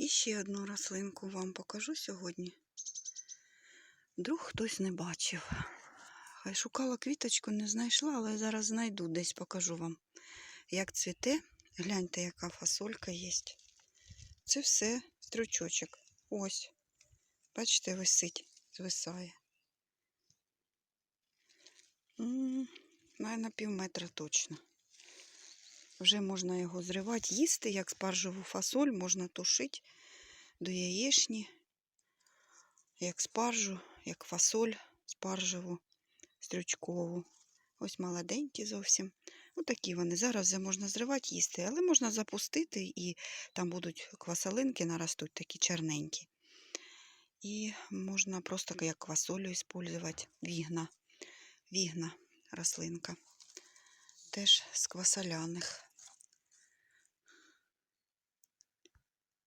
І ще одну рослинку вам покажу сьогодні. Вдруг хтось не бачив. Хай шукала квіточку, не знайшла, але зараз знайду, десь покажу вам. Як цвіте, гляньте, яка фасолька є. Це все стрючочок. Ось. Бачите, висить, звисає. М, Має на пів метра точно. Вже можна його зривати, їсти, як спаржеву фасоль, можна тушити до яєчні, як спаржу, як фасоль спаржеву, стрючкову. Ось молоденькі зовсім. Отакі вони. Зараз вже можна зривати, їсти, але можна запустити і там будуть квасолинки наростуть, такі чорненькі. І можна просто як квасолю використовувати. Вігна. Вігна рослинка. Теж з квасоляних.